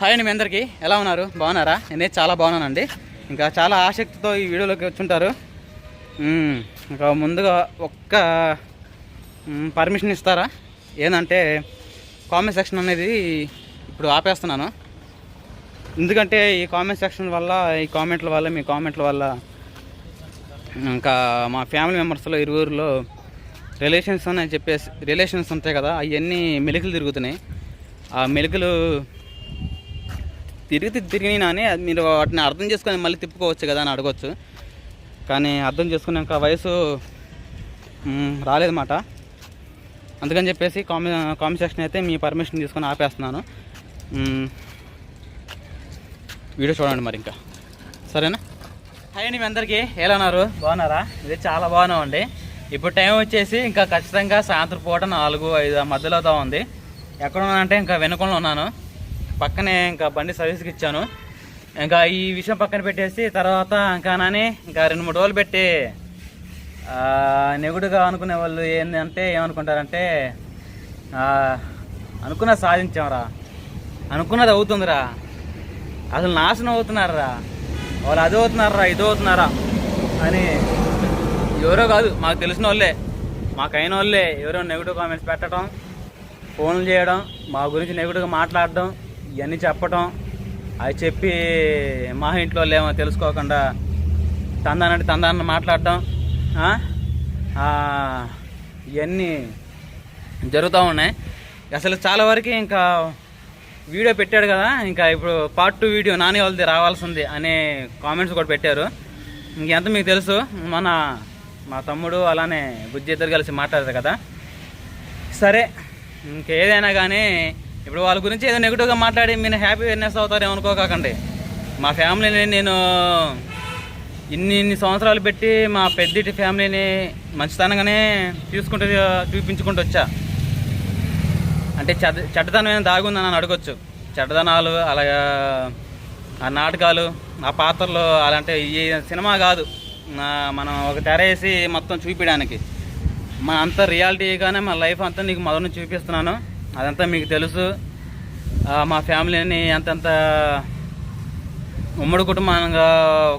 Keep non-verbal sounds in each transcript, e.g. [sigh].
Hi అండి మీ అందరికీ. ఎలా ఉన్నారు? బాగున్నారా? నేనైతే చాలా బాగున్నానండి. ఇంకా చాలా ఆసక్తితో ఈ వీడియోలోకి వచ్చుంటారు. ఇంకా ముందుగా ఒక్క పర్మిషన్ ఇస్తారా? ఏంటంటే కామెంట్ సెక్షన్ అనేది ఇప్పుడు ఆపేస్తున్నాను. ఎందుకంటే ఈ కామెంట్ సెక్షన్ వల్ల ఈ కామెంట్ల వల్ల మీ కామెంట్ల వల్ల ఇంకా మా ఫ్యామిలీ మెంబర్స్లో ఇరువురిలో రిలేషన్స్ అని చెప్పేసి రిలేషన్స్ ఉంటాయి కదా అవన్నీ మెలికలు తిరుగుతున్నాయి. ఆ మెలికలు తిరిగి తిరిగినానే అని మీరు వాటిని అర్థం చేసుకొని మళ్ళీ తిప్పుకోవచ్చు కదా అని అడగచ్చు. కానీ అర్థం చేసుకున్నాక వయసు రాలేదన్నమాట. అందుకని చెప్పేసి కామె కామెంట్ సెక్షన్ అయితే మీ పర్మిషన్ తీసుకొని ఆపేస్తున్నాను. వీడియో చూడండి మరి ఇంకా. సరేనా? హాయ్ అండి మీ అందరికీ. ఎలా ఉన్నారు? బాగున్నారా? ఇది చాలా బాగున్నామండి. ఇప్పుడు టైం వచ్చేసి ఇంకా ఖచ్చితంగా సాయంత్రం పూట నాలుగు ఐదు మధ్యలో ఉంది. ఎక్కడ ఉన్నానంటే ఇంకా వెనుకలో ఉన్నాను. పక్కనే ఇంకా బండి సర్వీస్కి ఇచ్చాను. ఇంకా ఈ విషయం పక్కన పెట్టేసి తర్వాత ఇంకా నాని ఇంకా రెండు మూడు రోజులు పెట్టి నెగుడుగా అనుకునే వాళ్ళు ఏంటంటే ఏమనుకుంటారంటే అనుకున్నది సాధించాంరా. అనుకున్నది అవుతుందిరా. అసలు నాశనం అవుతున్నారా వాళ్ళు అది అవుతున్నారా ఇది అవుతున్నారా అని ఎవరో కాదు మాకు తెలిసిన వాళ్ళే. మాకైన వాళ్ళే ఎవరో నెగిటివ్ కామెంట్స్ పెట్టడం ఫోన్లు చేయడం మా గురించి నెగిటివ్గా మాట్లాడడం ఇవన్నీ చెప్పటం అవి చెప్పి మా ఇంట్లో లేమో తెలుసుకోకుండా తందానంటే తందాన్ని మాట్లాడటం ఇవన్నీ జరుగుతూ ఉన్నాయి. అసలు చాలా వరకు ఇంకా వీడియో పెట్టాడు కదా ఇంకా ఇప్పుడు పార్ట్ టూ వీడియో నాని వాళ్ళది రావాల్సింది అనే కామెంట్స్ కూడా పెట్టారు. ఇంకెంత మీకు తెలుసు? మన మా తమ్ముడు అలానే బుజ్జి ఇద్దరు కలిసి మాట్లాడతారు కదా. సరే ఇంకేదైనా కానీ ఇప్పుడు వాళ్ళ గురించి ఏదో నెగిటివ్గా మాట్లాడి మీరు హ్యాపీనెస్ అవుతారేమో అనుకోకండి మా ఫ్యామిలీని నేను ఇన్ని ఇన్ని సంవత్సరాలు పెట్టి మా పెద్దిటి ఫ్యామిలీని మంచితనంగానే చూసుకుంటూ చూపించుకుంటూ వచ్చా. అంటే చెడ్డ చెడ్డతనం ఏమైనా దాగుందని అని అడగొచ్చు. చెడ్డదనాలు అలాగా ఆ నాటకాలు ఆ పాత్రలు అలాంటి ఈ సినిమా కాదు. మనం ఒక తెర వేసి మొత్తం చూపించడానికి. మన అంత రియాలిటీగానే మన లైఫ్ అంతా నీకు మొదలు చూపిస్తున్నాను. అదంతా మీకు తెలుసు. మా ఫ్యామిలీని ఎంతెంత ఉమ్మడి కుటుంబంగా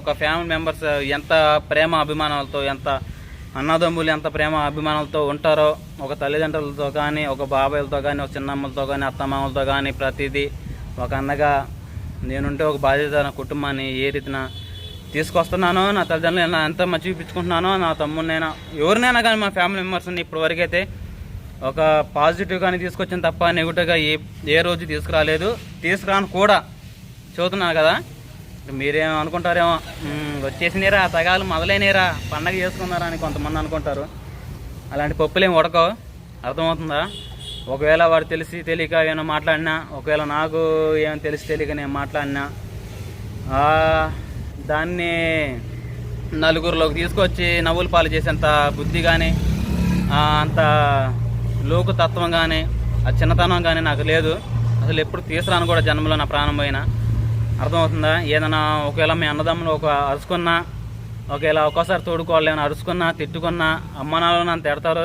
ఒక ఫ్యామిలీ మెంబర్స్ ఎంత ప్రేమ అభిమానాలతో ఎంత అన్నదమ్ములు ఎంత ప్రేమ అభిమానాలతో ఉంటారో ఒక తల్లిదండ్రులతో కానీ ఒక బాబాయిలతో కానీ ఒక చిన్నమ్మలతో కానీ అత్తమామలతో కానీ ప్రతిదీ ఒక అన్నగా నేనుంటే ఒక బాధ్యత నా కుటుంబాన్ని ఏ రీతిన తీసుకొస్తున్నానో నా తల్లిదండ్రులు ఎంత మంచి చూపించుకుంటున్నానో నా తమ్ముడినైనా ఎవరినైనా కానీ మా ఫ్యామిలీ మెంబర్స్ని ఇప్పటివరకైతే ఒక పాజిటివ్ కానీ తీసుకొచ్చిన తప్ప నెగిటివ్గా ఏ ఏ రోజు తీసుకురాలేదు. తీసుకురాను కూడా. చూస్తున్నాను కదా. మీరేం అనుకుంటారేమో. వచ్చేసినరా సగాలు తగాలు మొదలైనరా పండగ చేసుకున్నారా అని కొంతమంది అనుకుంటారు. అలాంటి పప్పులేం ఉడకవు. అర్థమవుతుందా? ఒకవేళ వాడు తెలిసి తెలియక ఏమైనా మాట్లాడినా ఒకవేళ నాకు ఏమైనా తెలిసి తెలియక నేను మాట్లాడినా దాన్ని నలుగురిలోకి తీసుకొచ్చి నవ్వులు పాలు చేసేంత బుద్ధి కానీ అంత లోకు తత్వం కానీ ఆ చిన్నతనం కానీ నాకు లేదు. అసలు ఎప్పుడు తీసుకురాను కూడా జన్మలో నా ప్రాణం అర్థమవుతుందా? ఏదైనా ఒకవేళ మీ అన్నదమ్ములు ఒక అరుచుకున్నా ఒకవేళ ఒక్కోసారి తోడుకోవాలి ఏమైనా అరుచుకున్నా తిట్టుకున్నా అమ్మ నాన్న నన్ను తిడతారు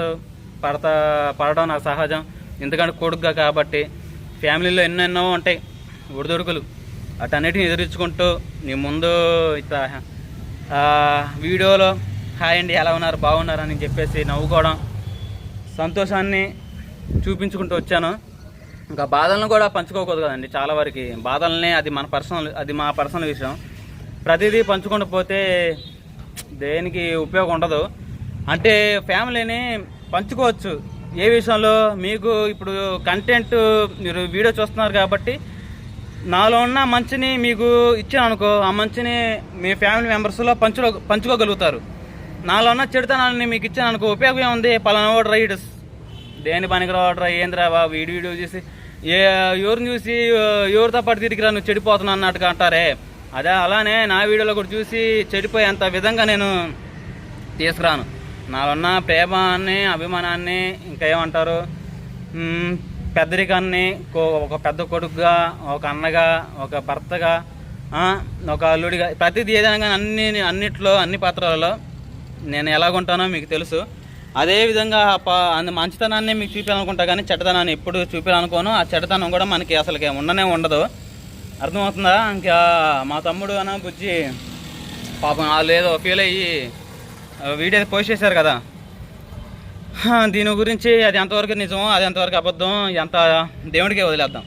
పడతా పడడం నాకు సహజం. ఎందుకంటే కొడుకుగా కాబట్టి ఫ్యామిలీలో ఎన్నెన్నో ఉంటాయి ఒడిదొడుకులు. అటన్నిటిని ఎదురించుకుంటూ నీ ముందు ఇట్లా వీడియోలో హాయ్ అండి ఎలా ఉన్నారు? బాగున్నారని చెప్పేసి నవ్వుకోవడం. సంతోషాన్ని చూపించుకుంటూ వచ్చాను. ఇంకా బాధలను కూడా పంచుకోకూడదు కదండి. చాలా వరకు బాధలనే అది మన పర్సనల్ అది మా పర్సనల్ విషయం. ప్రతిదీ పంచుకుంటూ పోతే దేనికి ఉపయోగం ఉండదు. అంటే ఫ్యామిలీని పంచుకోవచ్చు. ఏ విషయంలో మీకు ఇప్పుడు కంటెంట్ మీరు వీడియో చూస్తున్నారు కాబట్టి నాలో ఉన్న మంచిని మీకు ఇచ్చాను అనుకో ఆ మంచిని మీ ఫ్యామిలీ మెంబర్స్లో పంచుకో పంచుకోగలుగుతారు. నాలో ఉన్న చెడుతనాన్ని మీకు ఇచ్చాను అనుకో ఉపయోగం ఏముంది? పలానా ఓటర్ రైడ్. దేని పనికి రావడరా ఏంద్రా బాబు వీడి వీడియో చూసి. ఏ ఎవరిని చూసి ఎవరితో పాటు తిరిగిరా నువ్వు చెడిపోతున్నా అన్నట్టుగా అంటారే? అదే అలానే నా వీడియోలో కూడా చూసి చెడిపోయేంత విధంగా నేను తీసుకురాను. నాలున్న ప్రేమాన్ని అభిమానాన్ని ఇంకా ఏమంటారు? పెద్దరికాన్ని కో- ఒక పెద్ద కొడుకుగా ఒక అన్నగా ఒక భర్తగా ఒక అల్లుడిగా ప్రతిదీ ఏదైనా కానీ అన్ని అన్నిట్లో అన్ని పాత్రలలో నేను ఎలాగుంటానో మీకు తెలుసు. అదేవిధంగా మంచితనాన్ని మీకు చూపించాలనుకుంటా కానీ చెడ్డతనాన్ని ఎప్పుడు చూపించాలనుకోను ఆ చెడ్డతనం కూడా మనకి అసలుకి ఉండనే ఉండదు. అర్థమవుతుందా? ఇంకా మా తమ్ముడు అన్న బుజ్జి పాపం వాళ్ళు ఏదో ఫీల్ అయ్యి వీడియో పోస్ట్ చేశారు కదా. దీని గురించి అది ఎంతవరకు నిజం అది ఎంతవరకు అబద్ధం ఎంత దేవుడికే వదిలేద్దాం.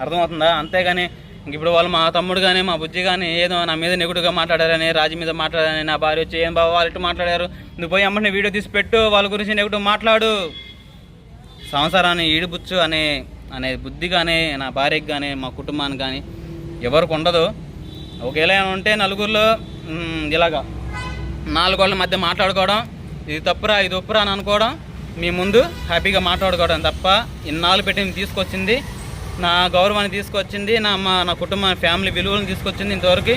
అర్థమవుతుందా? అంతేగాని ఇప్పుడు వాళ్ళు మా తమ్ముడు కానీ మా బుజ్జి కానీ ఏదో నా మీద నెగుడుగా మాట్లాడారని రాజు మీద మాట్లాడారని నా భార్య వచ్చి ఏం బాబా వాళ్ళు ఇటు మాట్లాడారు. నువ్వు పోయి అమ్మని వీడియో తీసి పెట్టు వాళ్ళ గురించి నెగుడు మాట్లాడు. సంవత్సరాన్ని ఈడుబుచ్చు అనే అనే బుద్ధి కానీ నా భార్యకి కానీ మా కుటుంబానికి కానీ ఎవరికి ఉండదు. ఒకవేళ ఉంటే నలుగురిలో ఇలాగా నాలుగు వాళ్ళ మధ్య మాట్లాడుకోవడం ఇది తప్పురా ఇది ఒప్పురా అని అనుకోవడం మీ ముందు హ్యాపీగా మాట్లాడుకోవడం తప్ప ఇన్నాళ్ళు పెట్టి తీసుకొచ్చింది నా గౌరవాన్ని తీసుకొచ్చింది నా మా నా కుటుంబ ఫ్యామిలీ విలువలను తీసుకొచ్చింది ఇంతవరకు.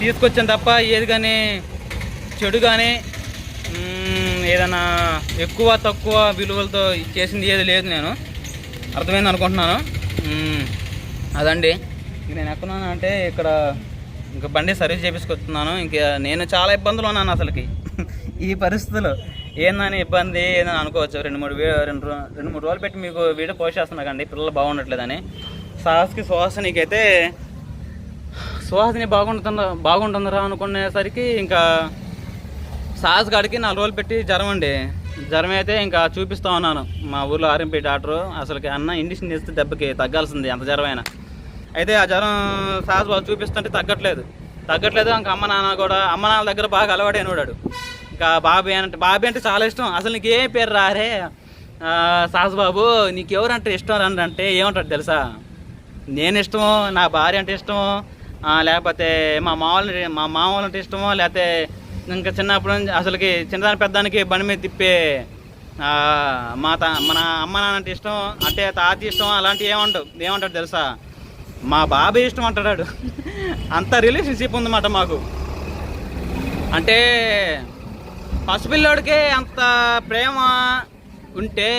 తీసుకొచ్చాను తప్ప ఏది కానీ చెడు కానీ ఏదైనా ఎక్కువ తక్కువ విలువలతో చేసింది ఏది లేదు నేను. అర్థమైంది అనుకుంటున్నాను. అదండి. నేను ఎక్కడున్నాను అంటే ఇక్కడ ఇంకా బండి సర్వీస్ చేపించుకొస్తున్నాను. ఇంకా నేను చాలా ఇబ్బందులు ఉన్నాను అసలుకి. ఈ పరిస్థితుల్లో ఏందని ఇబ్బంది ఏదని అనుకోవచ్చు. రెండు మూడు వీ- రెండు రెండు మూడు రోజులు పెట్టి మీకు వీడియో పోస్ట్ చేస్తున్నా కండి పిల్లలు బాగుండట్లేదని. సాహస్కి సుహాసినికి సుహాసిని బాగుంటుందా బాగుంటుందిరా అనుకునేసరికి ఇంకా సాహస్ గాడికి నాలుగు రోజులు పెట్టి జ్వరం అండి. జ్వరం అయితే ఇంకా చూపిస్తూ ఉన్నాను. మా ఊర్లో ఆర్ఎంపీ డాక్టరు. అసలుకి అన్న ఇండిషన్ ఇస్తే దెబ్బకి తగ్గాల్సింది ఎంత జ్వరం అయినా. అయితే ఆ జ్వరం సాహస్ బాగా చూపిస్తుంటే తగ్గట్లేదు. తగ్గట్లేదు ఇంకా అమ్మ నాన్న కూడా అమ్మ నాన్న దగ్గర బాగా అలవాటైన వాడు ఇంకా బాబాయ్ అంటే బాబీ అంటే చాలా ఇష్టం. అసలు నీకు ఏ పేరు రారే సాసుబాబు సాహస్ బాబు నీకు ఎవరంటే ఇష్టం రండి అంటే ఏమంటాడు తెలుసా? నేను ఇష్టమో నా భార్య అంటే ఇష్టమో లేకపోతే మా మామూలు మా మామూలు అంటే ఇష్టమో లేకపోతే ఇంకా చిన్నప్పటి నుంచి అసలుకి చిన్నదాని పెద్దానికి బండి మీద తిప్పే మా తా మన అమ్మ నాన్న అంటే ఇష్టం అంటే తాత ఇష్టం అలాంటివి ఏమంటావు ఏమంటాడు తెలుసా? మా బాబాయ్ ఇష్టం అంటాడు. అంత రిలేషన్షిప్ ఉందన్నమాట మాకు. అంటే పసిపిల్లోడికే అంత ప్రేమ ఉంటే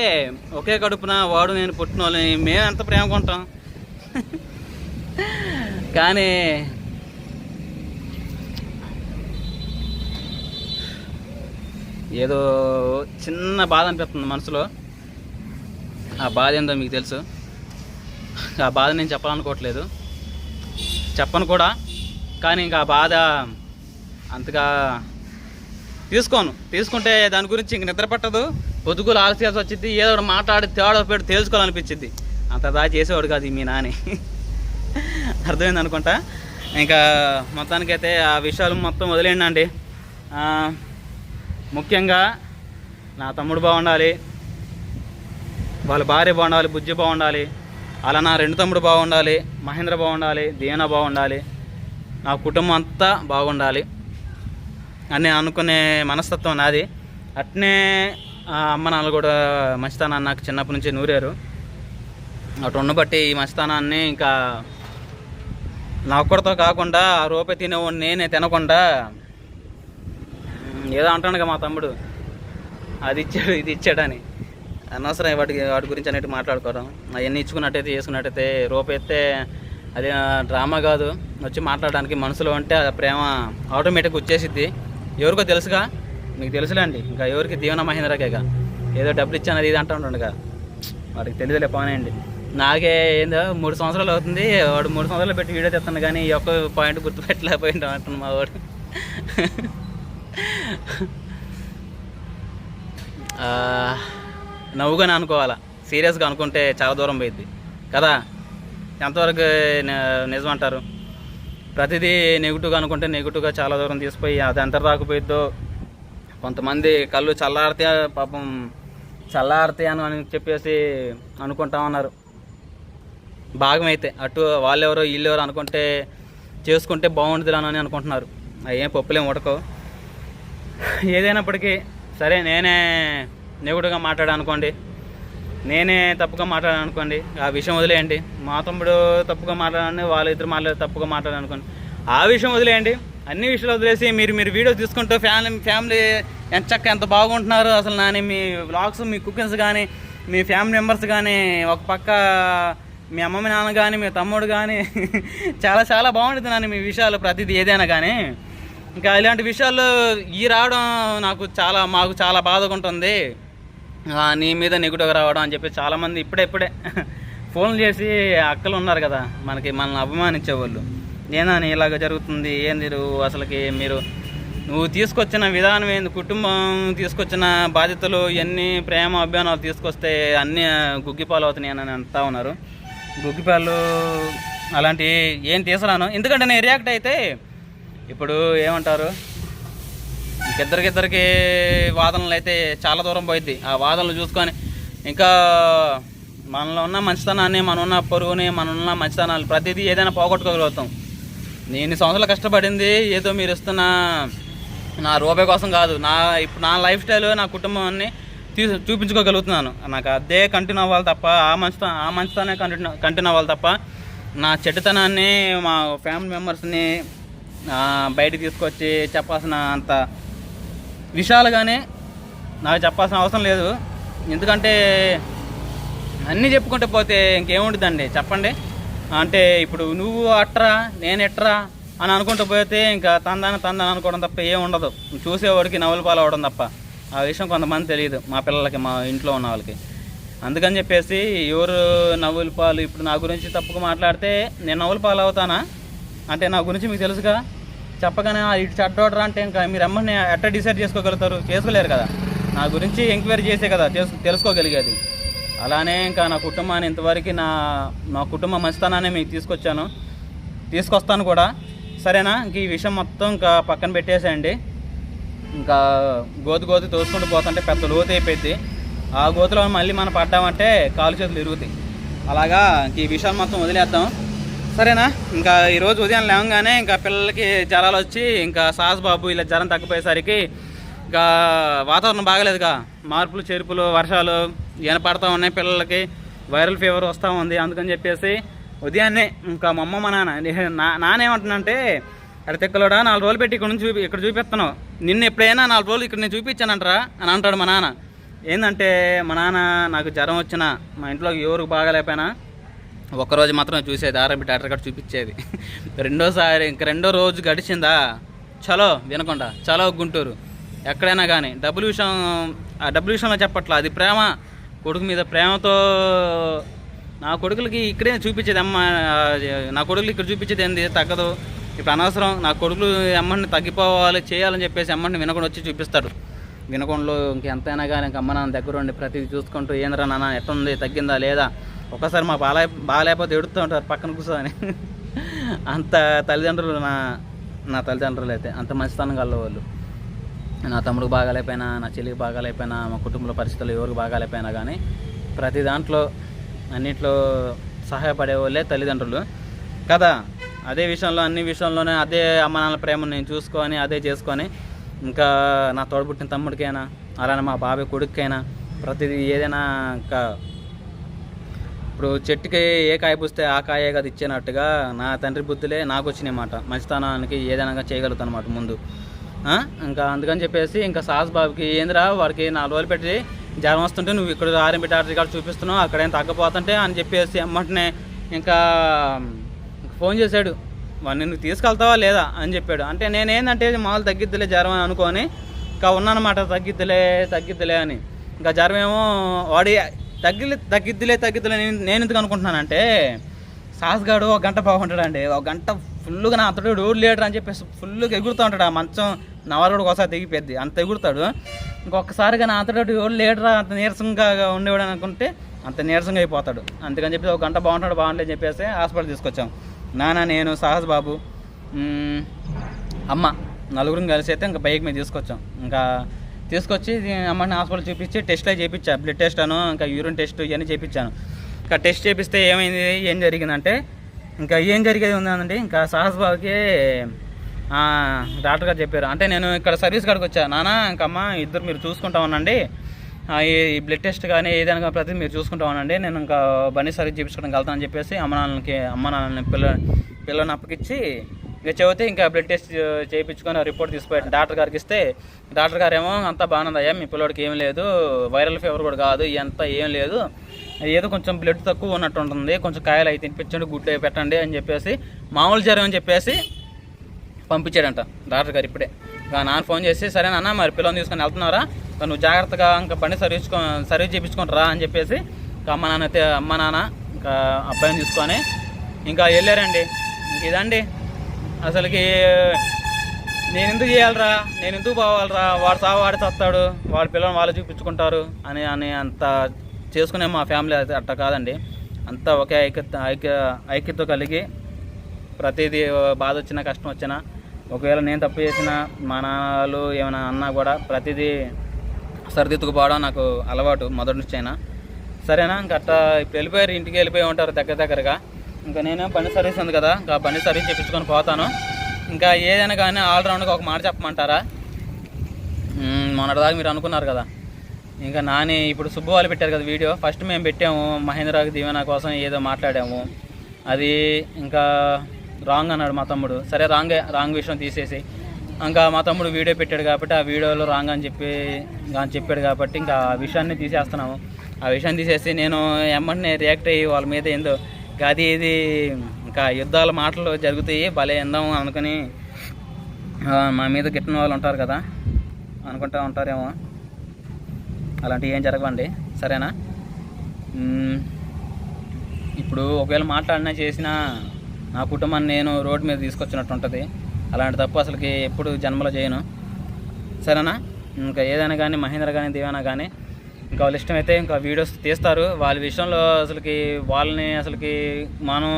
ఒకే కడుపున వాడు నేను పుట్టిన వాళ్ళని మేము ఎంత ప్రేమగా ఉంటాం కానీ ఏదో చిన్న బాధ అనిపిస్తుంది మనసులో. ఆ బాధ ఏందో మీకు తెలుసు. ఆ బాధ నేను చెప్పాలనుకోవట్లేదు. చెప్పను కూడా కానీ ఇంకా ఆ బాధ అంతగా తీసుకోను. తీసుకుంటే దాని గురించి ఇంక నిద్ర పట్టదు. పొద్దుగులు ఆలస్యాల్సి వచ్చింది ఏదో ఒకటి మాట్లాడి తేడా పెట్టి తెలుసుకోవాలనిపించింది అంత దా చేసేవాడు కాదు మీ నాని. అర్థమైంది అనుకుంటా? ఇంకా మొత్తానికైతే ఆ విషయాలు మొత్తం వదిలేయండి అండి ముఖ్యంగా నా తమ్ముడు బాగుండాలి. వాళ్ళ భార్య బాగుండాలి బుజ్జి బాగుండాలి. అలా నా రెండు తమ్ముడు బాగుండాలి. మహేంద్ర బాగుండాలి. దీనా బాగుండాలి. నా కుటుంబం అంతా బాగుండాలి. అని అనుకునే మనస్తత్వం నాది. అట్నే ఆ అమ్మ నాన్న కూడా మంచితనాన్ని నాకు చిన్నప్పటి నుంచి నూరారు. అటు ఉండబట్టి ఈ మంచితనాన్ని ఇంకా నా ఒక్కడితో కాకుండా ఆ రూపాయి తినేవాడిని నేనే తినకుండా ఏదో అంటానుగా మా తమ్ముడు. అది ఇచ్చాడు ఇది ఇచ్చాడని. అనవసరం వాటికి వాటి గురించి అనేది మాట్లాడుకోవడం. అవన్నీ ఇచ్చుకున్నట్టయితే చేసుకున్నట్టయితే రూపాయి ఎత్తే అది డ్రామా కాదు. వచ్చి మాట్లాడడానికి మనసులో ఉంటే ఆ ప్రేమ ఆటోమేటిక్ వచ్చేసిద్ది. ఎవరికో తెలుసుగా? మీకు తెలుసులేండి ఇంకా ఎవరికి దీవెన మహేంద్రకేగా? ఏదో డబ్బులు ఇచ్చాను అది ఇది అంటూ ఉంటుండగా వాడికి తెలియదులే పోనేయండి. నాకే ఏందో మూడు సంవత్సరాలు అవుతుంది. వాడు మూడు సంవత్సరాలు పెట్టి వీడియో తెస్తాను కానీ ఈ ఒక్క పాయింట్ గుర్తుపెట్టలేకపోయింది అంటున్నాను మా వాడు నవ్వుగానే అనుకోవాలా. సీరియస్గా అనుకుంటే చాలా దూరం పోయింది కదా? ఎంతవరకు నిజమంటారు? నిజం అంటారు ప్రతిదీ నెగిటివ్గా అనుకుంటే నెగిటివ్గా చాలా దూరం తీసుకుపోయి అది ఎంత రాకపోయిద్దో. కొంతమంది కళ్ళు చల్లారితే పాపం చల్లారితే అని చెప్పేసి అనుకుంటా ఉన్నారు. భాగమైతే అటు వాళ్ళెవరో వీళ్ళెవరో అనుకుంటే చేసుకుంటే బాగుంటుందిలానని అని అనుకుంటున్నారు. అవి ఏం పప్పులేం ఉడకవు. ఏదైనప్పటికీ సరే నేనే నెగిటివ్గా మాట్లాడా అనుకోండి. నేనే తప్పుగా మాట్లాడాను అనుకోండి ఆ విషయం వదిలేయండి. మా తమ్ముడు తప్పుగా మాట్లాడాలని వాళ్ళు ఇద్దరు మాట్లాడే తప్పుగా మాట్లాడాను అనుకోండి ఆ విషయం వదిలేయండి. అన్ని విషయాలు వదిలేసి మీరు మీరు వీడియో తీసుకుంటూ ఫ్యామిలీ ఫ్యామిలీ ఎంత చక్క ఎంత బాగుంటున్నారు అసలు నాని మీ వ్లాగ్స్ మీ కుకింగ్స్ కానీ మీ ఫ్యామిలీ మెంబర్స్ కానీ ఒక పక్క మీ అమ్మమ్మ నాన్న కానీ మీ తమ్ముడు కానీ [laughs] చాలా చాలా బాగుంటుంది నాని మీ విషయాలు ప్రతిదీ ఏదైనా కానీ ఇంకా ఇలాంటి విషయాల్లో ఈ రావడం నాకు చాలా మాకు చాలా బాధగా ఉంటుంది. నీ మీద నెగిటివ్ రావడం అని చెప్పి చాలామంది ఇప్పుడే ఇప్పుడే [laughs] ఫోన్ చేసి అక్కలు ఉన్నారు కదా మనకి మనల్ని అభిమానించే వాళ్ళు. ఇలాగ జరుగుతుంది ఏంది అసలుకి మీరు నువ్వు తీసుకొచ్చిన విధానం ఏంది కుటుంబం తీసుకొచ్చిన బాధ్యతలు ఇవన్నీ ప్రేమ అభిమానాలు తీసుకొస్తే అన్నీ గుగ్గిపాలు అవుతున్నాయి అని అంటా ఉన్నారు. గుగ్గిపాలు అలాంటి ఏం తీసుకురాను. ఎందుకంటే నేను రియాక్ట్ అయితే ఇప్పుడు ఏమంటారు ఇద్దరికిద్దరికి వాదనలు అయితే చాలా దూరం పోయిద్ది. ఆ వాదనలు చూసుకొని ఇంకా మనలో ఉన్న మంచితనాన్ని మన ఉన్న పొరుగుని మన ఉన్న మంచితనాలు ప్రతిదీ ఏదైనా పోగొట్టుకోగలుగుతాం. నేను సంవత్సరాలు కష్టపడింది ఏదో మీరు ఇస్తున్న నా రూపాయి కోసం కాదు నా ఇప్పుడు నా లైఫ్ స్టైల్ నా కుటుంబాన్ని తీసు చూపించుకోగలుగుతున్నాను. నాకు అదే కంటిన్యూ అవ్వాలి తప్ప ఆ మంచిత ఆ మంచితనే కంటిన్యూ కంటిన్యూ అవ్వాలి తప్ప నా చెట్టుతనాన్ని మా ఫ్యామిలీ మెంబర్స్ని బయటికి తీసుకొచ్చి చెప్పాల్సిన అంత విషయాలుగానే నాకు చెప్పాల్సిన అవసరం లేదు. ఎందుకంటే అన్నీ చెప్పుకుంటే పోతే ఇంకేముంటుందండి చెప్పండి. అంటే ఇప్పుడు నువ్వు అట్రా నేను ఎట్రా అని అనుకుంటూ పోతే ఇంకా తందాన తందాన అనుకోవడం తప్ప ఏం ఉండదు. చూసేవాడికి నవ్వులు పాలవడం అవడం తప్ప. ఆ విషయం కొంతమంది తెలియదు మా పిల్లలకి మా ఇంట్లో ఉన్న వాళ్ళకి. అందుకని చెప్పేసి ఎవరు నవ్వుల పాలు ఇప్పుడు నా గురించి తప్పుగా మాట్లాడితే నేను నవ్వుల పాలు అవుతానా అంటే నా గురించి మీకు తెలుసుగా? చెప్పగానే ఇటు చెడ్డోడరా అంటే ఇంకా మీరు అమ్మని ఎట్లా డిసైడ్ చేసుకోగలుగుతారు? చేసుకోలేరు కదా. నా గురించి ఎంక్వైరీ చేసే కదా తెలుసు తెలుసుకోగలిగేది. అలానే ఇంకా నా కుటుంబాన్ని ఇంతవరకు నా నా కుటుంబ మంచితనాన్ని మీకు తీసుకొచ్చాను. తీసుకొస్తాను కూడా. సరేనా? ఇంక ఈ విషయం మొత్తం ఇంకా పక్కన పెట్టేసేయండి. ఇంకా గోతి గోతి తోసుకుంటూ పోతుంటే పెద్ద లోతు అయిపోయింది ఆ గోతులో మళ్ళీ మనం పడ్డామంటే కాలు చేతులు ఇరుగుతాయి. అలాగా ఇంక ఈ విషయాన్ని మొత్తం వదిలేద్దాం. సరేనా? ఇంకా ఈరోజు ఉదయం లేవగానే ఇంకా పిల్లలకి జ్వరాలు వచ్చి ఇంకా సాహస్ బాబు ఇలా జ్వరం తగ్గిపోయేసరికి ఇంకా వాతావరణం బాగలేదుగా. మార్పులు చేర్పులు వర్షాలు ఈయన పడతా ఉన్నాయి పిల్లలకి. వైరల్ ఫీవర్ వస్తూ ఉంది అందుకని చెప్పేసి ఉదయాన్నే ఇంకా మా అమ్మ మా నాన్న నే- నా నానేమంటున్నానంటే అక్కడ తిక్కలోడా నాలుగు రోజులు పెట్టి ఇక్కడ నుంచి చూపి ఇక్కడ చూపిస్తున్నావు. నిన్న ఎప్పుడైనా నాలుగు రోజులు ఇక్కడ నేను చూపించానంటరా? అని అంటాడు మా నాన్న. ఏంటంటే మా నాన్న నాకు జ్వరం వచ్చినా మా ఇంట్లో ఎవరికి బాగాలేకపోయినా ఒక్కరోజు మాత్రం చూసేది ఆర్ఎంపి డాక్టర్ గారు చూపించేది. రెండోసారి ఇంక రెండో రోజు గడిచిందా? చలో వినకుండా. చలో గుంటూరు. ఎక్కడైనా కానీ డబ్బుల విషయం ఆ డబ్బులు విషయంలో చెప్పట్లా. అది ప్రేమ. కొడుకు మీద ప్రేమతో నా కొడుకులకి ఇక్కడే చూపించేది అమ్మ నా కొడుకులు ఇక్కడ చూపించేది ఏంది? తగ్గదు. ఇప్పుడు అనవసరం. నా కొడుకులు అమ్మని తగ్గిపోవాలి చేయాలని చెప్పేసి అమ్మని వినకుండా వచ్చి చూపిస్తాడు వినకుండా ఇంకెంతైనా కానీ ఇంక అమ్మ నాన్న దగ్గర ఉండి ప్రతిదీ చూసుకుంటూ ఏంద్రా నాన్న ఎట్టుంది తగ్గిందా లేదా? ఒకసారి మా బాలే బాగాలేకపోతే ఎడుతూ ఉంటారు పక్కన కూర్చొని. అంత తల్లిదండ్రులు నా నా తల్లిదండ్రులు అయితే అంత మంచితనం కల వాళ్ళు. నా తమ్ముడికి బాగాలేకపోయినా నా చెల్లికి బాగాలేకపోయినా మా కుటుంబంలో పరిస్థితులు ఎవరికి బాగాలేకపోయినా కానీ ప్రతి దాంట్లో అన్నిట్లో సహాయపడే వాళ్ళే తల్లిదండ్రులు. కదా అదే విషయంలో అన్ని విషయంలోనే అదే అమ్మ నాన్న ప్రేమను నేను చూసుకొని అదే చేసుకొని ఇంకా నా తోడబుట్టిన తమ్ముడికైనా అలానే మా బాబాయ్ కొడుకైనా ప్రతిదీ ఏదైనా ఇంకా ఇప్పుడు చెట్టుకి ఏ కాయ పూస్తే ఆ కాయే కదా ఇచ్చేనట్టుగా నా తండ్రి బుద్ధులే నాకు వచ్చినాయి మాట మంచితనానికి ఏదైనా చేయగలుగుతాను అనమాట ముందు. ఇంకా అందుకని చెప్పేసి ఇంకా సాస్ బాబుకి ఏందిరా వాడికి నాలుగు రోజులు పెట్టి జ్వరం వస్తుంటే నువ్వు ఇక్కడ ఆర్ఎంపీ డాక్టర్ కాడ చూపిస్తున్నావు అక్కడేం తగ్గపోతుంటే అని చెప్పేసి అమ్మటనే ఇంకా ఫోన్ చేశాడు. వాడిని నువ్వు తీసుకెళ్తావా లేదా అని చెప్పాడు. అంటే నేనేందంటే మామూలు తగ్గిద్దిలే జ్వరం అని అనుకొని ఇంకా ఉన్నానమాట తగ్గిద్దిలే తగ్గిద్దిలే అని. ఇంకా జ్వరం ఏమో వాడి తగ్గిలే తగ్గిద్దిలే తగ్గిద్దిలే నేను నేను ఎందుకు అనుకుంటున్నానంటే సాస్గాడు ఒక గంట బాగుంటాడండి. ఒక గంట ఫుల్గా నా అతడు రోడ్ లేడు అని చెప్పేసి ఫుల్గా ఎగురుతూ ఉంటాడు. ఆ మంచం నవరుడు ఒకసారి తెగిపోద్ది. అంత ఎగురుతాడు. ఇంకొకసారిగా నా అతడు రోడ్ లేడురా అంత నీరసంగా ఉండేవాడు అనుకుంటే అంత నీరసంగా అయిపోతాడు. అందుకని చెప్పి ఒక గంట బాగుంటాడు బాగుంటుంది అని చెప్పేసి హాస్పిటల్ తీసుకొచ్చాం. నానా నేను సాహస్ బాబు అమ్మ నలుగురం కలిసి అయితే ఇంకా బైక్ మీద తీసుకొచ్చాం. ఇంకా తీసుకొచ్చి అమ్మని హాస్పిటల్ చూపించి టెస్ట్లో చేయించా. బ్లడ్ టెస్ట్ అను ఇంకా యూరిన్ టెస్ట్ ఇవన్నీ చేయించాను. ఇంకా టెస్ట్ చేపిస్తే ఏమైంది ఏం జరిగిందంటే ఇంకా ఏం జరిగేది ఉందంటే ఇంకా సాహస్ బాబుకి డాక్టర్ గారు చెప్పారు. అంటే నేను ఇక్కడ సర్వీస్ కాడికి వచ్చా. నాన్న ఇంకమ్మ ఇద్దరు మీరు చూసుకుంటా ఉండండి. ఈ బ్లడ్ టెస్ట్ కానీ ఏదైనా కానీ మీరు చూసుకుంటా ఉండండి. నేను ఇంకా బండి సర్వీస్ చేయించుకోవడానికి వెళ్తానని చెప్పేసి అమ్మ నాన్నకి అమ్మ నాన్నని పిల్ల పిల్లని అప్పగించి ఇక చెబితే ఇంకా బ్లడ్ టెస్ట్ చేయించుకొని రిపోర్ట్ తీసుకుపోయాడు డాక్టర్ గారికి ఇస్తే డాక్టర్ గారు ఏమో అంతా బాగుంది అయ్యా మీ పిల్లోడికి ఏం లేదు వైరల్ ఫీవర్ కూడా కాదు ఇదంతా ఏం లేదు ఏదో కొంచెం బ్లడ్ తక్కువ ఉన్నట్టు ఉంటుంది కొంచెం కాయలు అయితే తినిపించండి గుడ్డు పెట్టండి అని చెప్పేసి మామూలు జ్వరం అని చెప్పేసి పంపించాడంట డాక్టర్ గారు ఇప్పుడే. ఇంకా నాన్న ఫోన్ చేసి సరే నాన్న మరి పిల్లల్ని తీసుకొని వెళ్తున్నారా నువ్వు జాగ్రత్తగా ఇంకా బండి సర్వీస్ సర్వీస్ చేయించుకొని రా అని చెప్పేసి ఇంకా అమ్మ నాన్న అయితే అమ్మ నాన్న ఇంకా అబ్బాయిని తీసుకొని ఇంకా వెళ్ళారండి. ఇంక ఇదండి. అసలుకి నేను ఎందుకు చేయాలరా? నేను ఎందుకు పోవాలరా? వాడు సాగు వాడు చస్తాడు వాడి పిల్లలు వాళ్ళు చూపించుకుంటారు అని అని అంత చేసుకునే మా ఫ్యామిలీ అది అట్ట కాదండి. అంతా ఒకే ఐక్యత ఐక్య ఐక్యత కలిగి ప్రతిదీ బాధ వచ్చినా కష్టం వచ్చినా ఒకవేళ నేను తప్పు చేసినా మా నాన్నలు ఏమైనా అన్నా కూడా ప్రతిదీ సరిదిద్దుకుపోవడం నాకు అలవాటు మొదటి నుంచి అయినా సరేనా? ఇంకా అట్లా ఇప్పుడు వెళ్ళిపోయారు ఇంటికి వెళ్ళిపోయి ఉంటారు దగ్గర దగ్గరగా. ఇంకా నేను బండి సర్వీస్ ఉంది కదా ఇంకా బండి సర్వీస్ చెప్పించుకొని పోతాను. ఇంకా ఏదైనా కానీ ఆల్రౌండ్గా ఒక మాట చెప్పమంటారా? మొన్నటిదాకా మీరు అనుకున్నారు కదా. ఇంకా నాని ఇప్పుడు సుబ్బు వాళ్ళు పెట్టారు కదా వీడియో. ఫస్ట్ మేము పెట్టాము మహేంద్రకి దీవెన కోసం ఏదో మాట్లాడాము. అది ఇంకా రాంగ్ అన్నాడు మా తమ్ముడు. సరే రాంగ్ రాంగ్ విషయం తీసేసి. ఇంకా మా తమ్ముడు వీడియో పెట్టాడు కాబట్టి ఆ వీడియోలో రాంగ్ అని చెప్పి అని చెప్పాడు కాబట్టి ఇంకా ఆ విషయాన్ని తీసేస్తున్నాము. ఆ విషయాన్ని తీసేసి నేను ఎమ్మటినే రియాక్ట్ అయ్యి వాళ్ళ మీద ఏందో అది ఇది ఇంకా యుద్ధాల మాటలు జరుగుతాయి భలే ఎందాం అనుకుని మా మీద గిట్టిన వాళ్ళు ఉంటారు కదా అనుకుంటా ఉంటారేమో. అలాంటివి ఏం జరగవండి సరేనా? ఇప్పుడు ఒకవేళ మాట్లాడినా చేసినా నా కుటుంబాన్ని నేను రోడ్డు మీద తీసుకొచ్చినట్టు ఉంటుంది. అలాంటి తప్పు అసలుకి ఎప్పుడు జన్మలో చేయను. సరేనా? ఇంకా ఏదైనా కానీ మహేంద్ర కానీ దేవైనా కానీ ఇంకా వాళ్ళ ఇష్టమైతే ఇంకా వీడియోస్ తీస్తారు. వాళ్ళ విషయంలో అసలుకి వాళ్ళని అసలుకి మనం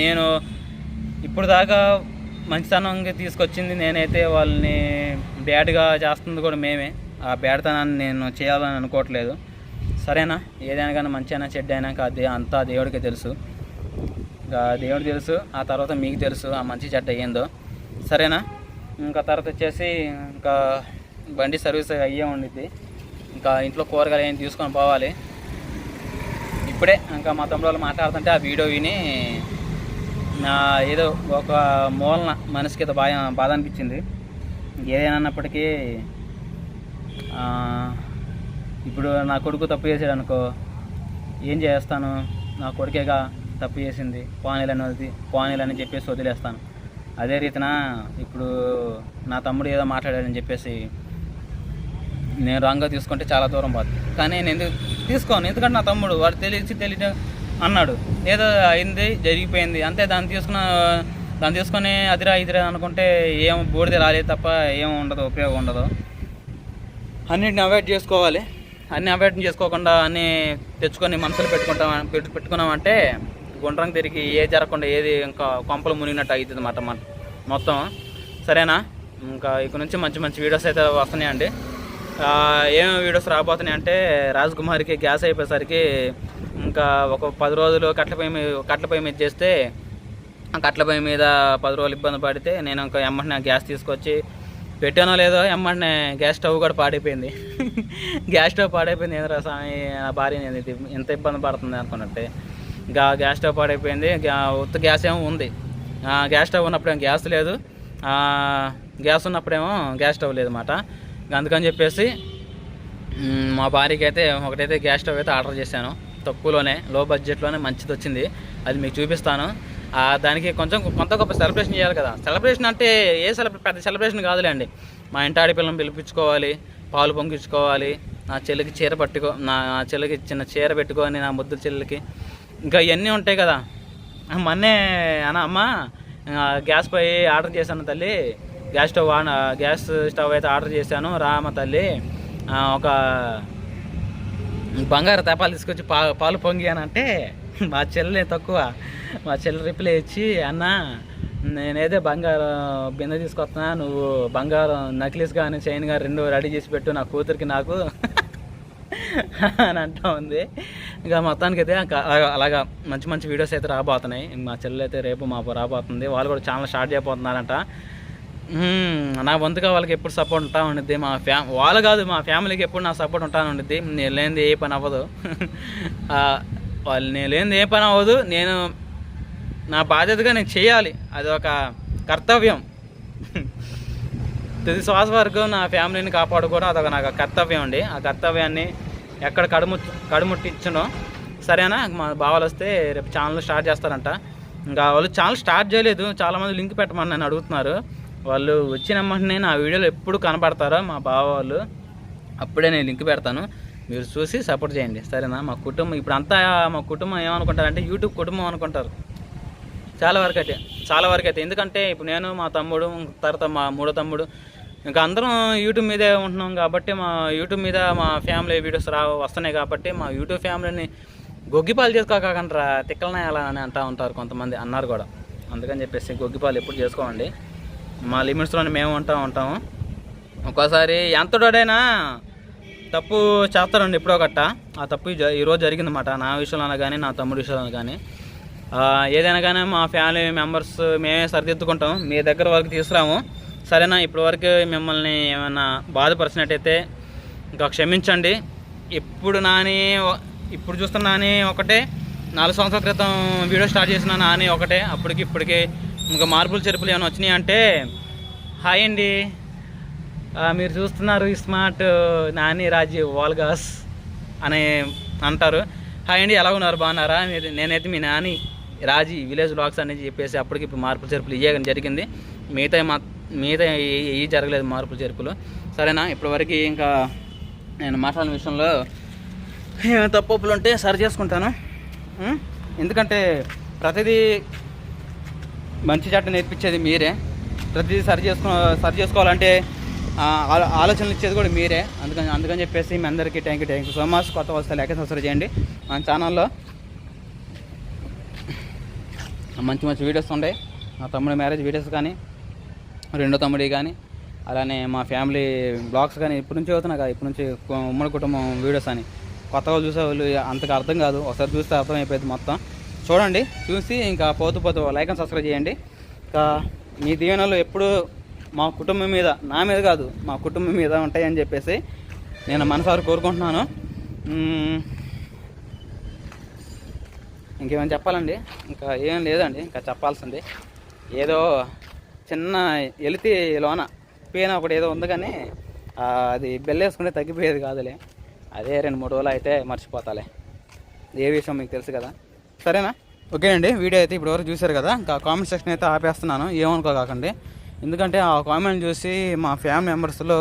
నేను ఇప్పుడు దాకా మంచితనంగా తీసుకొచ్చింది నేనైతే వాళ్ళని బ్యాడ్గా చేస్తుంది కూడా మేమే. ఆ బ్యాడ్తనాన్ని నేను చేయాలని అనుకోవట్లేదు. సరేనా? ఏదైనా కానీ మంచి అయినా చెడ్డ అయినా కాదు అంతా దేవుడికి తెలుసు. ఇంకా దేవుడు తెలుసు ఆ తర్వాత మీకు తెలుసు ఆ మంచి చెడ్డ ఏందో. సరేనా? ఇంకా తర్వాత వచ్చేసి ఇంకా బండి సర్వీస్ అయ్యే ఉండిద్ది. ఇంకా ఇంట్లో కూరగాయలు ఏం తీసుకొని పోవాలి. ఇప్పుడే ఇంకా మా తమ్ముడు వాళ్ళు మాట్లాడుతుంటే ఆ వీడియో విని నా ఏదో ఒక మూలన మనసుకి ఏదో బాధ బాధ అనిపించింది. ఏదైనా అన్నప్పటికీ ఇప్పుడు నా కొడుకు తప్పు చేసాడు అనుకో ఏం చేస్తాను? నా కొడుకేగా తప్పు చేసింది పోనీలు వదిలి పోనీలు అని చెప్పేసి వదిలేస్తాను. అదే రీతిన ఇప్పుడు నా తమ్ముడు ఏదో మాట్లాడాడని చెప్పేసి నేను రాంగ్గా తీసుకుంటే చాలా దూరం పోతుంది కానీ నేను ఎందుకు తీసుకోను? ఎందుకంటే నా తమ్ముడు వాడు తెలిసి తెలియ అన్నాడు. ఏదో అయింది జరిగిపోయింది. అంతే దాన్ని తీసుకున్న దాన్ని తీసుకొని అదిరా ఇదిరా అనుకుంటే ఏం బూడిద రాలేదు తప్ప ఏం ఉండదు ఉపయోగం ఉండదు. అన్నిటిని అవాయిడ్ చేసుకోవాలి. అన్ని అవాయిడ్ చేసుకోకుండా అన్నీ తెచ్చుకొని మనసులు పెట్టుకుంటాం పెట్టు పెట్టుకున్నామంటే గుండ్రం తిరిగి ఏ జరగకుండా ఏది ఇంకా కొంపలు మునిగినట్టు అవుతుంది అన్నమాట మొత్తం. సరేనా? ఇంకా ఇక నుంచి మంచి మంచి వీడియోస్ అయితే వస్తున్నాయండి. ఏం వీడియోస్ రాబోతున్నాయి అంటే రాజ్ కుమార్కి గ్యాస్ అయిపోయేసరికి ఇంకా ఒక పది రోజులు కట్లపై కట్లపై మీద పొయ్యి మీద చేస్తే కట్లపై పొయ్యి మీద పది రోజులు ఇబ్బంది పడితే నేను ఇంకా ఎమ్మటినే గ్యాస్ తీసుకొచ్చి పెట్టానో లేదో ఎమ్మటినే గ్యాస్ స్టవ్ కూడా పాడైపోయింది. [laughs] గ్యాస్ స్టవ్ పాడైపోయింది. ఏంద్రా స్వామి నా భార్య ఇది? ఎంత ఇబ్బంది పడుతుంది అనుకున్నట్టే. ఇంకా గ్యాస్ స్టవ్ పాడైపోయింది. ఉత్త గ్యాస్ ఏమో ఉంది. గ్యాస్ స్టవ్ ఉన్నప్పుడేమో గ్యాస్ లేదు. గ్యాస్ ఉన్నప్పుడేమో గ్యాస్ స్టవ్ లేదు అన్నమాట అందుకని చెప్పేసి మా భార్యకి అయితే ఒకటైతే గ్యాస్ స్టవ్ అయితే ఆర్డర్ చేశాను. తక్కువలోనే లో బడ్జెట్లోనే మంచిది వచ్చింది అది మీకు చూపిస్తాను. దానికి కొంచెం కొంత గొప్ప సెలబ్రేషన్ చేయాలి కదా. సెలబ్రేషన్ అంటే ఏ సెలబ్రే పెద్ద సెలబ్రేషన్ కాదులేండి. మా ఇంటి ఆడపిల్లని పిలిపించుకోవాలి పాలు పొంగించుకోవాలి నా చెల్లికి చీర పట్టుకో నా చెల్లికి చిన్న చీర పెట్టుకొని నా ముద్దు చెల్లికి. ఇంకా ఇవన్నీ ఉంటాయి కదా. మొన్నే అన్న అమ్మ గ్యాస్ పై ఆర్డర్ చేశాను తల్లి. Gas stove on gas stove అయితే ఆర్డర్ చేశాను. రామ తల్లి ఒక బంగారు తపాలు తీసుకొచ్చి పా పాలు పొంగియానంటే మా చెల్లె తక్కువ. మా చెల్లె రిప్లై ఇచ్చి అన్న నేనేదే బంగారం బిందె తీసుకొస్తున్నా నువ్వు బంగారం నక్లీస్ కానీ చైన్ కానీ రెండు రెడీ చేసి పెట్టు నా కూతురికి నాకు అని అంటూ ఉంది. ఇంకా మొత్తానికి అయితే అలాగా- మంచి మంచి వీడియోస్ అయితే రాబోతున్నాయి. మా చెల్లెలు అయితే రేపు మాకు రాబోతుంది. వాళ్ళు కూడా ఛానల్ స్టార్ట్ చేయబోతున్నారంట. నా వంతుగా వాళ్ళకి ఎప్పుడు సపోర్ట్ ఉంటా ఉండిద్ది. మా ఫ్యా వాళ్ళు కాదు మా ఫ్యామిలీకి ఎప్పుడు నా సపోర్ట్ ఉంటా ఉండిద్ది. నేను లేనిది ఏ పని అవ్వదు. [laughs] వాళ్ళు నేను లేనిది ఏ పని అవ్వదు. నేను నా బాధ్యతగా నేను చేయాలి. అది ఒక కర్తవ్యం. [laughs] తుది శ్వాస వరకు నా ఫ్యామిలీని కాపాడుకోవడం అదొక నాకు కర్తవ్యం అండి. ఆ కర్తవ్యాన్ని ఎక్కడ కడుము కడుముట్టించను సరేనా? మా బావలు వస్తే రేపు ఛానల్ స్టార్ట్ చేస్తారంట. ఇంకా వాళ్ళు ఛానల్ స్టార్ట్ చేయలేదు. చాలామంది లింక్ పెట్టమని నన్ను అడుగుతున్నారు. వాళ్ళు వచ్చిన వెంటనే నా వీడియోలు ఎప్పుడు కనపడతారో మా బావ వాళ్ళు అప్పుడే నేను లింక్ పెడతాను. మీరు చూసి సపోర్ట్ చేయండి. సరేనా? మా కుటుంబం ఇప్పుడు అంతా మా కుటుంబం ఏమనుకుంటారంటే యూట్యూబ్ కుటుంబం అనుకుంటారు. చాలా వరకు అయితే చాలా వరకు అయితే. ఎందుకంటే ఇప్పుడు నేను మా తమ్ముడు తర్వాత మా మూడో తమ్ముడు ఇంకా అందరం యూట్యూబ్ మీదే ఉంటున్నాం కాబట్టి మా యూట్యూబ్ మీద మా ఫ్యామిలీ వీడియోస్ రా వస్తున్నాయి కాబట్టి మా యూట్యూబ్ ఫ్యామిలీని గొగ్గిపాలు చేసుకోకుండా తిక్కలనే అలా అని అంటూ ఉంటారు కొంతమంది అన్నారు కూడా. అందుకని చెప్పేసి గొగ్గిపాలు ఎప్పుడు చేసుకోండి మా లిమిట్స్లోనే మేము ఉంటా ఉంటాము. ఒక్కోసారి ఎంతడోడైనా తప్పు చేస్తారండి ఎప్పుడో గట్ట ఆ తప్పు జ- ఈరోజు జరిగిందన్నమాట. నా విషయంలో కానీ నా తమ్ముడి విషయంలో కానీ ఏదైనా కానీ మా ఫ్యామిలీ మెంబర్స్ మేమే సరిదిద్దుకుంటాం. మీ దగ్గర వరకు తీసుకురాము. సరేనా ఇప్పటి వరకు మిమ్మల్ని ఏమైనా బాధపరిచినట్టయితే ఇంకా క్షమించండి. ఇప్పుడు నాని ఇప్పుడు చూస్తున్న నాని ఒకటే. నాలుగు సంవత్సరాల క్రితం వీడియో స్టార్ట్ చేసిన నాని ఒకటే. అప్పటికి ఇప్పటికే ఇంకా మార్పులు చెరుపులు ఏమైనా వచ్చినాయి అంటే హాయ్ అండి. మీరు చూస్తున్నారు ఈ స్మార్ట్ నాని రాజీవ్ వాల్గాస్ అని అంటారు. హాయ్ అండి ఎలా ఉన్నారు? బాగున్నారా? మీరు- నేనైతే మీ నాని రాజీ విలేజ్ బ్లాగ్స్ అనేది చెప్పేసి అప్పటికి ఇప్పుడు మార్పులు చేర్పులు ఇయ్యే జరిగింది. మిగతా మా మిగతా ఏ జరగలేదు మార్పులు చేర్పులు. సరేనా? ఇప్పటివరకు ఇంకా నేను మాట్లాడిన విషయంలో ఏమైనా తప్పులు ఉంటే సరి చేసుకుంటాను. ఎందుకంటే ప్రతిదీ మంచి చెడ్డ నేర్పించేది మీరే. ప్రతిదీ సరి చేసుకో సరి చేసుకోవాలంటే ఆలో- ఆలోచనలు ఇచ్చేది కూడా మీరే. అందుకని అందుకని చెప్పేసి మీ అందరికీ thank you thank you so much కొత్త వస్తే లెక్క సబ్స్క్రైబ్ చేయండి. మన ఛానల్లో మంచి మంచి వీడియోస్ ఉంటాయి. మా తమ్ముడి మ్యారేజ్ వీడియోస్ కానీ రెండో తమ్ముడి కానీ అలానే మా ఫ్యామిలీ బ్లాగ్స్ కానీ ఇప్పటి నుంచి అవుతున్నా కదా. ఇప్పటి నుంచి ఉమ్మడి కుటుంబం వీడియోస్ అని. కొత్తగా చూసే వాళ్ళు అంతగా అర్థం కాదు. ఒకసారి చూస్తే అర్థమైపోయింది మొత్తం. చూడండి చూసి ఇంకా పోతూ పోతూ లైక్ అండ్ సబ్స్క్రైబ్ చేయండి. ఇంకా మీ దీవెనలు ఎప్పుడు మా కుటుంబం మీద నా మీద కాదు మా కుటుంబం మీద ఉంటాయని చెప్పేసి నేను మనసారి కోరుకుంటున్నాను. ఇంకేమైనా చెప్పాలండి? ఇంకా ఏం లేదండి ఇంకా చెప్పాల్సింది. ఏదో చిన్న ఎలితి లోన పేన ఒకటి ఏదో ఉంది కానీ అది బెల్లేసుకుంటే తగ్గిపోయేది కాదులే. అదే రెండు మూడు రోజులు అయితే మర్చిపోతాలే. ఏ విషయం మీకు తెలుసు కదా? సరేనా? ఓకేనండి వీడియో అయితే ఇప్పటివరకు చూశారు కదా ఇంకా కామెంట్ సెక్షన్ అయితే ఆపేస్తున్నాను ఏమనుకోకండి ఎందుకంటే ఆ కామెంట్ చూసి మా ఫ్యామిలీ మెంబర్స్లో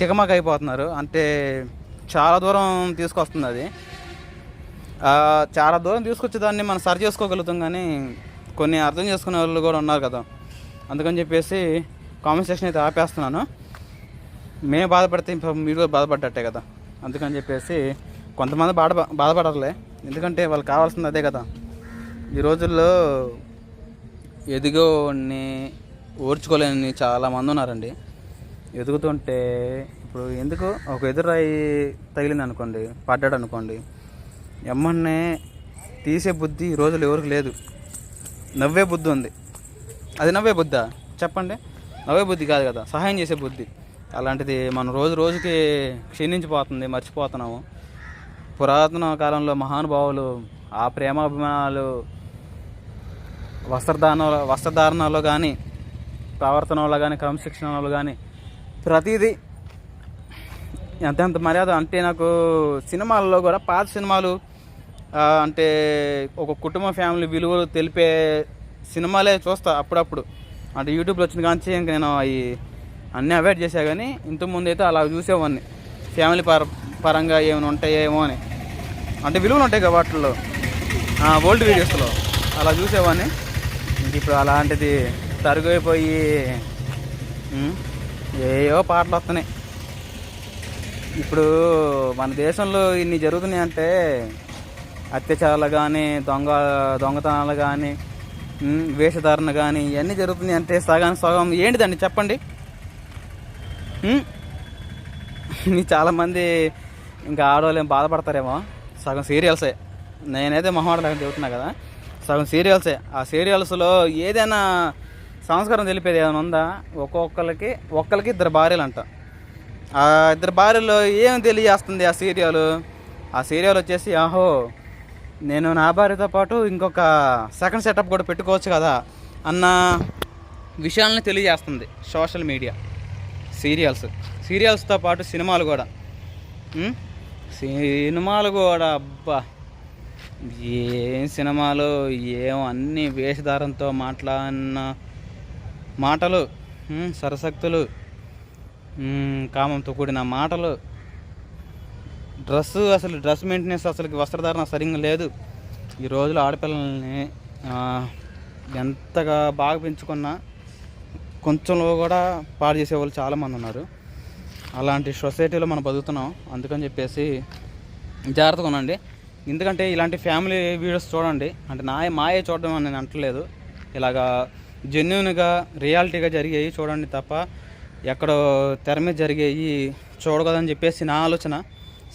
తికమక అయిపోతున్నారు అంటే చాలా దూరం తీసుకొస్తుంది అది. చాలా దూరం తీసుకొచ్చే దాన్ని మనం సరి చేసుకోగలుగుతాం కానీ కొన్ని అర్థం చేసుకునే వాళ్ళు కూడా ఉన్నారు కదా. అందుకని చెప్పేసి కామెంట్ సెక్షన్ అయితే ఆపేస్తున్నాను. మేము బాధపడితే మీరు కూడా బాధపడ్డట్టే కదా. అందుకని చెప్పేసి కొంతమంది బాధ బాధపడరులే ఎందుకంటే వాళ్ళకి కావాల్సింది అదే కదా. ఈ రోజుల్లో ఎదిగోని ఓర్చుకోలేని చాలా మంది ఉన్నారండి. ఎదుగుతుంటే ఇప్పుడు ఎందుకు ఒక ఎదురాయి తగిలింది అనుకోండి పడ్డాడు అనుకోండి ఎమ్మన్నే తీసే బుద్ధి ఈ రోజులు ఎవరికి లేదు. నవ్వే బుద్ధి ఉంది. అది నవ్వే బుద్ధా? చెప్పండి. నవ్వే బుద్ధి కాదు కదా సహాయం చేసే బుద్ధి. అలాంటిది మనం రోజు రోజుకి క్షీణించిపోతుంది మర్చిపోతున్నాము. పురాతన కాలంలో మహానుభావులు ఆ ప్రేమాభిమానాలు వస్త్రధారణ వస్త్రధారణలో కానీ ప్రవర్తనలో కానీ క్రమశిక్షణలో కానీ ప్రతిదీ ఎంతెంత మర్యాద. అంటే నాకు సినిమాల్లో కూడా పాత సినిమాలు అంటే ఒక కుటుంబ ఫ్యామిలీ విలువలు తెలిపే సినిమాలే చూస్తా అప్పుడప్పుడు. అంటే యూట్యూబ్లో వచ్చిన కానీ ఇంక నేను అవి అన్నీ అవాయిడ్ చేసా కానీ ఇంతకుముందు అయితే అలా చూసేవాడిని. ఫ్యామిలీ పర పరంగా ఏమైనా ఉంటాయేమో అని. అంటే విలువలు ఉంటాయి కదా వాటిల్లో. ఓల్డ్ వీడియోస్లో. అలా చూసేవాడిని. ఇప్పుడు అలాంటిది తరుగైపోయి ఏయో ఏవో పాటలు వస్తున్నాయి. ఇప్పుడు మన దేశంలో ఇన్ని జరుగుతున్నాయి అంటే అత్యాచారాలు కానీ దొంగ దొంగతనాలు కానీ వేషధారణ కానీ ఇవన్నీ జరుగుతున్నాయి అంటే సగానికి సగం. ఏంటిదండి? చెప్పండి. ఉమ్, [laughs] చాలామంది ఇంకా ఆడవాళ్ళు ఏం బాధపడతారేమో. సగం సీరియల్సే. నేనైతే మొహమాటం చెబుతున్నా కదా. సగం సీరియల్సే. ఆ సీరియల్స్లో ఏదైనా సంస్కారం తెలిపేది ఏమైనా ఉందా? ఒక్కొక్కరికి ఒక్కరికి ఇద్దరు భార్యలు అంట ఆ ఇద్దరు భార్యలో ఏం తెలియజేస్తుంది ఆ సీరియల్? ఆ సీరియల్ వచ్చేసి ఆహో నేను నా భార్యతో పాటు ఇంకొక సెకండ్ సెటప్ కూడా పెట్టుకోవచ్చు కదా అన్న విషయాలని తెలియజేస్తుంది సోషల్ మీడియా. సీరియల్స్. సీరియల్స్తో పాటు సినిమాలు కూడా. సినిమాలు కూడా అబ్బా. ఏం సినిమాలు ఏం అన్ని వేషధారంతో మాట్లాడిన మాటలు. సరసక్తులు. కామంతో కూడిన మాటలు. డ్రెస్ అసలు డ్రెస్ మెయింటెనెన్స్ అసలు వస్త్రధారణ సరిగ్గా లేదు. ఈ రోజులో ఆడపిల్లల్ని ఎంతగా బాగా పెంచుకున్నా కొంచెంలో కూడా పాడు చేసే వాళ్ళు చాలామంది ఉన్నారు. అలాంటి సొసైటీలో మనం బతుకుతున్నాం. అందుకని చెప్పేసి జాగ్రత్తగా ఉండండి. ఎందుకంటే ఇలాంటి ఫ్యామిలీ వీడియోస్ చూడండి. అంటే నా మాయే చూడడం అని నేను అంటలేదు. ఇలాగా జెన్యున్గా రియాలిటీగా జరిగేవి చూడండి తప్ప ఎక్కడో తెర మీద జరిగేవి చూడకూడదని చెప్పేసి నా ఆలోచన.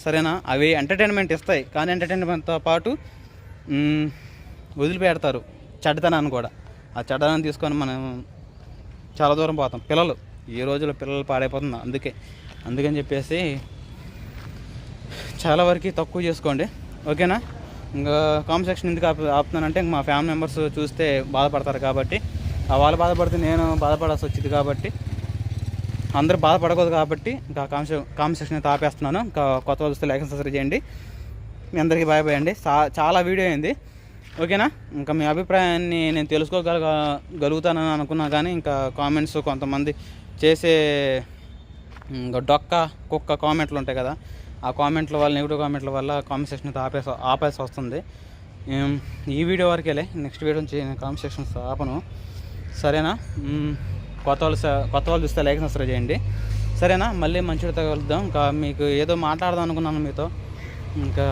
సరేనా? అవి ఎంటర్టైన్మెంట్ ఇస్తాయి. కానీ ఎంటర్టైన్మెంట్తో పాటు వదిలిపెడతారు. చెడ్డతనాన్ని కూడా. ఆ చెడ్డతనాన్ని తీసుకొని మనం చాలా దూరం పోతాం. పిల్లలు. ఈ రోజుల్లో పిల్లలు పాడైపోతుంది. అందుకే అందుకని చెప్పేసి చాలా వరకు తక్కువ చేసుకోండి. ఓకేనా? ఇంకా కామెంట్ సెక్షన్ ఎందుకు ఆపు ఆపుతున్నానంటే ఇంక మా ఫ్యామిలీ మెంబర్స్ చూస్తే బాధపడతారు కాబట్టి ఆ వాళ్ళు బాధపడితే నేను బాధపడాల్సి వచ్చింది కాబట్టి అందరూ బాధపడకూడదు కాబట్టి ఇంకా కామెంట్ కామెంట్ సెక్షన్ అయితే ఆపేస్తున్నాను. ఇంకా కొత్త వస్తే లైక్ సబ్స్క్రైబ్ చేయండి. మీ అందరికీ బాయ్ బాయ్ అండి. చాలా వీడియో అయింది. ఓకేనా? ఇంకా మీ అభిప్రాయాన్ని నేను తెలుసుకోగల గలుగుతానని అనుకున్నా కానీ ఇంకా కామెంట్స్ కొంతమంది చేసే ఇంకా డొక్క కుక్క కామెంట్లు ఉంటాయి కదా ఆ కామెంట్ల వల్ల నెగిటివ్ కామెంట్ల వల్ల కామెంట్ సెక్షన్ అయితే ఆపేసి ఆపేసి వస్తుంది. ఈ వీడియో వరకేలే నెక్స్ట్ వీడియో నుంచి నేను కామెంట్ సెక్షన్స్ ఆపను. సరేనా? కొత్త వాళ్ళు కొత్త వాళ్ళు చూస్తే లైక్ సబ్స్క్రైబ్ చేయండి. సరేనా? మళ్ళీ మంచిగా కలుద్దాం. ఇంకా మీకు ఏదో మాట్లాడదాం అనుకున్నాను మీతో. ఇంకా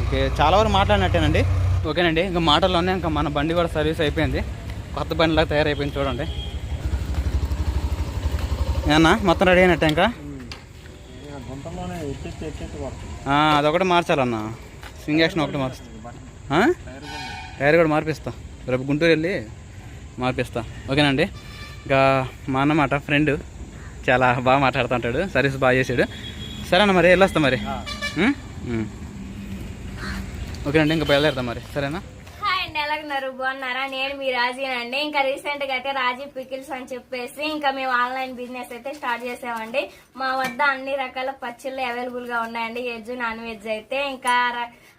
ఇంకే చాలా వరకు మాట్లాడినట్టేనండి. ఓకేనండి ఇంకా మాటల్లోనే ఇంకా మన బండి కూడా సర్వీస్ అయిపోయింది. కొత్త బండిలాగా తయారైపోయింది చూడండి. ఏమన్నా? మొత్తం రెడీ అయినట్టే ఇంకా? అదొకటి మార్చాలన్న. స్వింగ్ యాక్షన్ ఒకటి మార్చుతా ఆ? టైర్ కూడా మార్పిస్తా. రేపు గుంటూరు వెళ్ళి మార్పిస్తా. ఓకేనండి ఇంకా మా అన్నమాట ఫ్రెండ్ చాలా బాగా మాట్లాడుతుంటాడు సర్వీస్ బాగా చేసాడు. సరేనా మరి వెళ్ళొస్తా మరి. ఓకేనండి ఇంకా బయలుదేరుతాం మరి. సరేనా? హాయ్ అండి ఎలాగున్నారు? బాగున్నారా? నేను మీ రాజీనండి ఇంకా రీసెంట్గా అయితే రాజీ పికిల్స్ అని చెప్పేసి ఇంకా మేము ఆన్లైన్ బిజినెస్ అయితే స్టార్ట్ చేసామండి. మా వద్ద అన్ని రకాల పచ్చళ్ళు అవైలబుల్గా ఉన్నాయండి. వెజ్ నాన్ వెజ్ అయితే ఇంకా